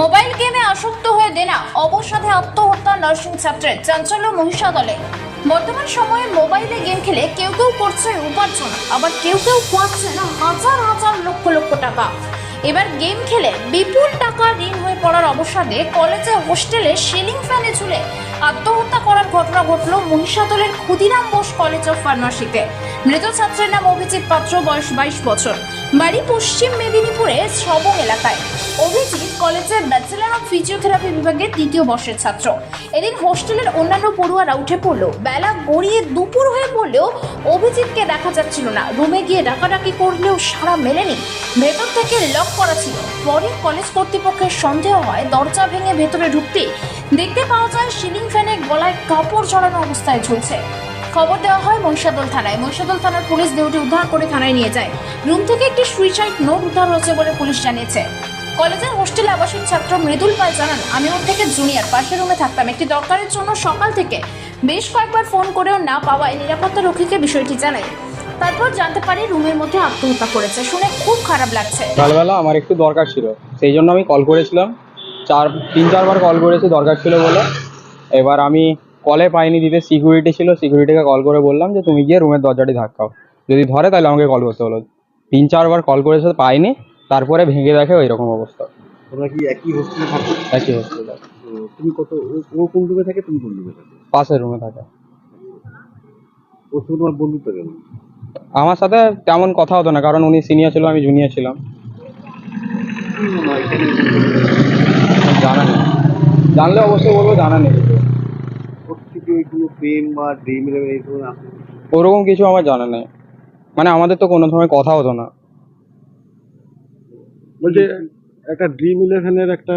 Mobile গেমে আসক্ত হয়ে দেনা, অবসাদে আত্মহত্যা নার্সিং ছাত্রের চাঞ্চল্য মহিষাদলে। বর্তমান সময়ে মোবাইলে গেম খেলে কেউ কেউ করছে উপার্জন, আবার কেউ কেউ পাচ্ছে না হাজার হাজার লক্ষ লক্ষ টাকা। এবার গেম খেলে বিপুল টাকা ঋণ হয়ে পড়ার অবসাদে কলেজে হোস্টেলে সিলিং ফ্যানে ঝুলে আত্মহত্যা করার ঘটনা ঘটল মহিষাদলের ক্ষুদিরাম বোস কলেজ অফ ফার্মাসিতে। মৃত ছাত্রের নাম অভিজিৎ পাত্র, বয়স বাইশ বছর। বাড়ি পশ্চিম মেদিনীপুরে সবং এলাকায়। অভিজিৎ কলেজের ব্যাচেলার অফ ফিজিওথেরাপি বিভাগের দ্বিতীয় বর্ষের ছাত্র। এদিন হোস্টেলের অন্যান্য পড়ুয়ারা উঠে পড়ল। বেলা গড়িয়ে দুপুর হয়ে পড়লেও অভিজিৎকে দেখা যাচ্ছিল না। রুমে গিয়ে ডাকাডাকি করলেও সারা মেলেনি। ভেতর থেকে লক করা ছিল। পরে কলেজ কর্তৃপক্ষের সন্দেহ হয় দরজা ভেঙে ভেতরে ঢুকতে দেখতে পাওয়া যায় সিলিং ফ্যানে গলায় কাপড় চড়ানো অবস্থায় ঝুলছে খবর দেওয়া হয় মহিষাদল থানায়। মহিষাদল থানার পুলিশ দেহটি উদ্ধার করে থানায় নিয়ে যায়। রুম থেকে একটি সুইসাইড নোট উদ্ধার হয়েছে বলে পুলিশ জানিয়েছে। কলেজের হোস্টেলে আবাসিক ছাত্র মৃদুল পাল জানান, আমি ওর থেকে জুনিয়র। পাশের রুমে থাকতাম। একটি দরকারের জন্য সকাল থেকে বেশ কয়েকবার ফোন করেও না পাওয়ায় নিরাপত্তা রক্ষীকে বিষয়টি জানাই তারপর জানতে পারি রুমের মধ্যে আত্মহত্যা করেছে। শুনে খুব খারাপ লাগছে। আমার একটু দরকার ছিল। সেই জন্য আমি কল করেছিলাম। চার, তিন, চারবার কল করেছি, দরকার ছিল বলে। এবার আমি কলে পাইনি দিতে সিকিউরিটি ছিল সিকিউরিটিকে কল করে বললাম যে তুমি গিয়ে রুমের দরজাটি ধাক্কাও যদি ধরে তাহলে আমাকে কল করতে হলো তিন চারবার কল করেছে পাইনি তারপরে ভেঙে দেখে ওই রকম অবস্থা। তোমরা কি একই হোস্টেলে থাকো? একই তো তুমি কত ও- ও কোন রুমে থাকে তুমি কোন রুমে থাকো? পাশের রুমে থাকে। ওর সঙ্গে তোমার বন্ধুত্ব আমার সাথে তেমন কথা হতো না কারণ উনি সিনিয়র ছিল আমি জুনিয়র ছিলাম। জানা নেই। জানলে অবশ্যই বলব জানা নেই। প্রেম বা ড্রিম ইলেভেন এই ওরকম কিছু আমার জানা নেই। মানে আমাদের তো কোনো সময় কথা হতো না। বলছে একটা ড্রিম ইলেভেনের একটা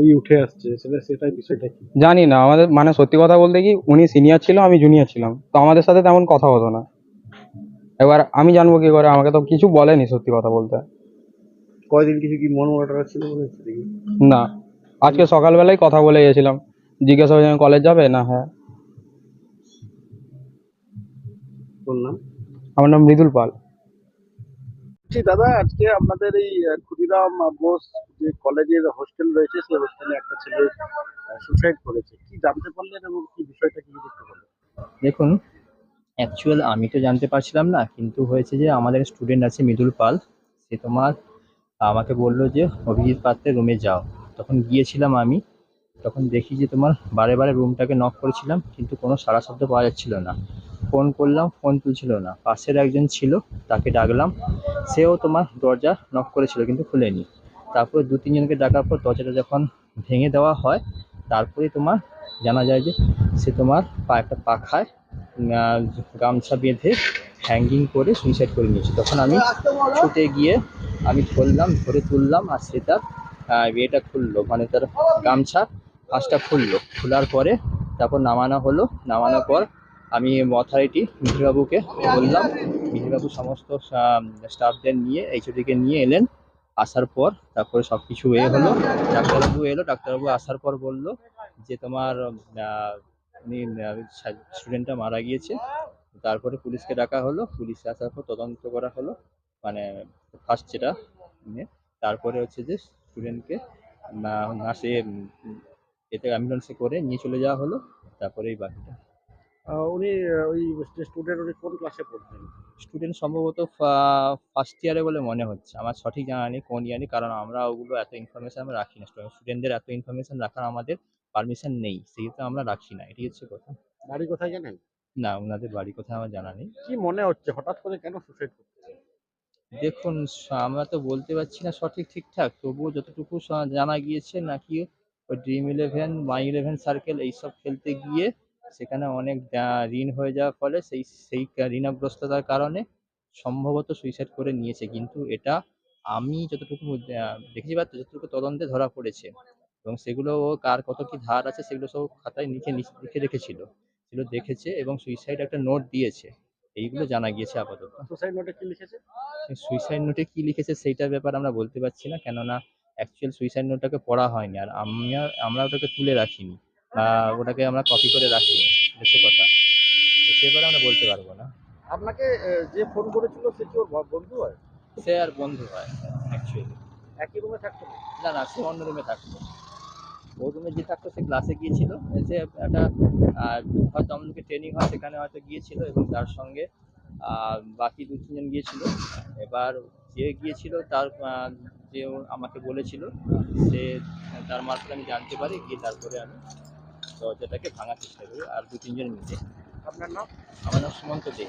ই উঠে আসছে সেটা সেটাই বিষয়টা কি? জানি না আমাদের মানে সত্যি কথা বলতে কি উনি সিনিয়র ছিল আমি জুনিয়র ছিলাম। তো আমাদের সাথে তেমন কথা হতো না। এবার আমি জানব কি করে আমাকে তো কিছু বলেনি সত্যি কথা বলতে। কয়দিন কিছু কি মন মরাটা ছিল মনে হচ্ছে না। আজকে সকালবেলায় কথা বলে গেছিলাম। জিজ্ঞাসা হয়েছে কলেজ যাবে? না হ্যাঁ। নাম আমার নাম মৃদুল পাল। জি দাদা আজকে আপনাদের এই ক্ষুদিরাম বোস যে কলেজের হোস্টেল রয়েছে সেই হোস্টেলে একটা ছেলে সুসাইড করেছে। কি জানতে পারলেন এবং কি বিষয়টা কি দেখতে পারলেন দেখুন অ্যাকচুয়াল আমি তো জানতে পারছিলাম না কিন্তু হয়েছে যে আমাদের স্টুডেন্ট আছে মৃদুল পাল। সে তোমার আমাকে বলল যে অভিজিৎ পাত্রের রুমে যাও। তখন গিয়েছিলাম আমি তখন দেখি যে তোমার বারে বারে রুমটাকে নক করেছিলাম কিন্তু কোনো সাড়া শব্দ পাওয়া যাচ্ছিল না। ফোন করলাম ফোন তুলছিল না। পাশের একজন ছিল, তাকে ডাকলাম। সেও তোমার দরজা নক করেছিল, কিন্তু খুলেনি। তারপরে দু তিনজনকে ডাকার পর দরজাটা যখন ভেঙে দেওয়া হয়, তারপরে তোমার জানা যায় যে সে তোমার পা, একটা পাখায় গামছা বেঁধে হ্যাঙ্গিং করে সুইসাইড করে নিয়েছে। তখন আমি ছুটে গিয়ে আমি ধরলাম, ধরে তুললাম আর সে তার ইয়েটা খুললো মানে তার গামছা ফাঁসটা খুললো। খোলার পরে তারপর নামানো হলো। নামানোর পর আমি অথরিটি মিহিরবাবুকে বললাম। মিহিরবাবু সমস্ত স্টাফদের নিয়ে, এইচওডিকে নিয়ে এলেন। আসার পর তারপরে সব কিছু এ হলো। ডাক্তারবাবু এলো, ডাক্তারবাবু আসার পর বলল যে তোমার উনি স্টুডেন্টটা মারা গিয়েছে। তারপরে পুলিশকে ডাকা হলো। পুলিশে আসার পর তদন্ত করা হলো। মানে ফার্স্ট যেটা তারপরে হচ্ছে যে স্টুডেন্টকে নার্সে এতে অ্যাম্বুলেন্সে করে নিয়ে চলে যাওয়া হলো। তারপরে এই বাকিটা। উনি ওই স্টুডেন্ট উনি কোন ক্লাসে পড়তেন? স্টুডেন্ট সম্ভবত ফার্স্ট ইয়ারে বলে মনে হচ্ছে। আমার সঠিক জানা নেই কোন ইয়ারে কারণ আমরা ওগুলো এত ইনফরমেশন আমরা রাখি না। স্টুডেন্টদের এত ইনফরমেশন রাখার আমাদের পারমিশন নেই। সেহেতু আমরা রাখি না। এটি হচ্ছে কথা। বাড়ি কোথায় জানেন? না ওনাদের বাড়ি কোথায় আমার জানা নেই। কি মনে হচ্ছে? হঠাৎ করে কেন সুসাইড করতে? দেখুন আমরা তো বলতে পারছি না সঠিক ঠিকঠাক। তবুও যতটুকু জানা গিয়েছে নাকি ওই Dream eleven My eleven Circle এইসব খেলতে গিয়ে সেখানে অনেক ঋণ হয়ে যাওয়ার ফলে সেই সেই ঋণগ্রস্ততার কারণে সম্ভবত সুইসাইড করে নিয়েছে। কিন্তু এটা আমি যতটুকু দেখেছি বা যতটুকু তদন্তে ধরা পড়েছে এবং সেগুলো ও কার কত কি ধার আছে সেগুলো সব খাতায় লিখে নিচ- লিখে রেখেছিল। সেগুলো দেখেছে এবং সুইসাইড একটা নোট দিয়েছে। এইগুলো জানা গিয়েছে আপাতত। সুসাইড নোটে কি লিখেছে? সুইসাইড নোটে কি লিখেছে সেইটার ব্যাপারে আমরা বলতে পারছি না। কেননা অ্যাকচুয়াল সুইসাইড নোটটাকে পড়া হয়নি। আর আমরা আমরা ওটাকে তুলে রাখিনি। ওটাকে আমরা কপি করে রাখি হচ্ছে কথা। সে ব্যাপারে আমরা বলতে পারব না। আপনাকে যে ফোন করেছিল সে কি ওর বন্ধু হয়? সে আর বন্ধু হয় অ্যাকচুয়ালি একই রুমে থাকতো? না? না সে অন্য রুমে থাকতো। ও রুমে যে থাকতো সে ক্লাসে গিয়েছিল। এসে একটা হয়তো আমাদেরকে ট্রেনিং হয় সেখানে হয়তো গিয়েছিল এবং তার সঙ্গে বাকি দু তিনজন গিয়েছিল। এবার যে গিয়েছিল তার যে আমাকে বলেছিল সে তার মারফত আমি জানতে পারি গিয়ে তারপরে আমি দরজাটাকে ভাঙার চেষ্টা করি আর দু তিনজন মিলে। আপনার নাম? আমার নাম সুমন্ত দে।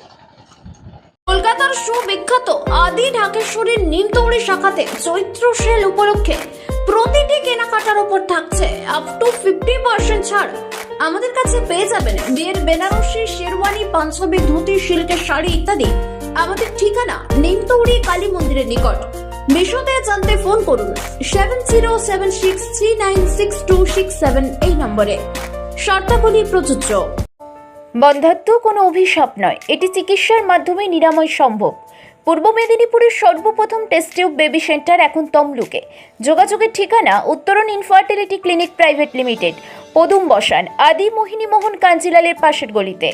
কলকাতার সুবিখ্যাত আদি ঢাকেশ্বরীর নিমতৌড়ি শাখাতে চৈত্র সেল উপলক্ষে প্রতিটি কেনাকাটার উপর থাকছে আপ টু ফিফটি পার্সেন্ট ছাড়। আমাদের কাছে পেয়ে যাবেন বিয়ের বেনারসি শেরওয়ানি পাঞ্জাবি ধুতি সিল্কের শাড়ি ইত্যাদি। আমাদের ঠিকানা নিমতৌড়ি কালী মন্দিরের নিকট। বিশদে জানতে ফোন করুন seven zero seven six three nine six two six seven এই নম্বরে। শর্তাবলী প্রযোজ্য। বন্ধাত্ম কোনো অভিশাপ নয়। এটি চিকিৎসার মাধ্যমে নিরাময় সম্ভব। পূর্ব মেদিনীপুরের সর্বপ্রথম টেস্ট টিউব বেবি সেন্টার এখন তমলুকে। যোগাযোগের ঠিকানা উত্তরণ ইনফার্টিলিটি ক্লিনিক প্রাইভেট লিমিটেড পদুম বসান আদি মোহিনী মোহন কাঞ্জিলালের পাশের গলিতে।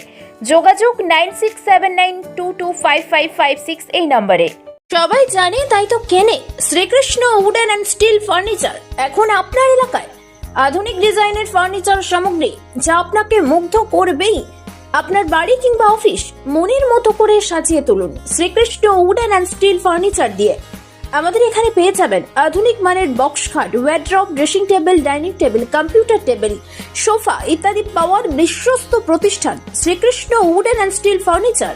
যোগাযোগ nine six seven nine two two five five five six এই নম্বরে। সবাই জানে তাই তো কেনে। Shrikrishna wooden and steel furniture এখন আপনার এলাকায়। আধুনিক ডিজাইনের ফার্নিচার সামগ্রী, যা আপনাকে মুগ্ধ করবেই। আপনার বাড়ি কিংবা অফিস মনের মতো করে সাজিয়ে তুলুন Shrikrishna wooden and steel furniture দিয়ে। আমাদের এখানে পেয়ে যাবেন আধুনিক মানের বক্স খাট wardrobe dressing table dining table computer table sofa ইত্যাদি পাওয়ার বিশ্বস্ত প্রতিষ্ঠান Shrikrishna wooden and steel furniture.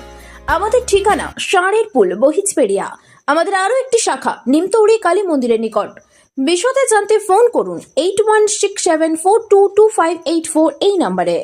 আমাদের ঠিকানা ষাঁড়ের পুল বহিজপেড়িয়া আমাদের আরও একটি শাখা, নিমতৌড়ি কালী মন্দিরের নিকট। বিশদে জানতে ফোন করুন eight one six seven four two two five eight four এই নম্বরে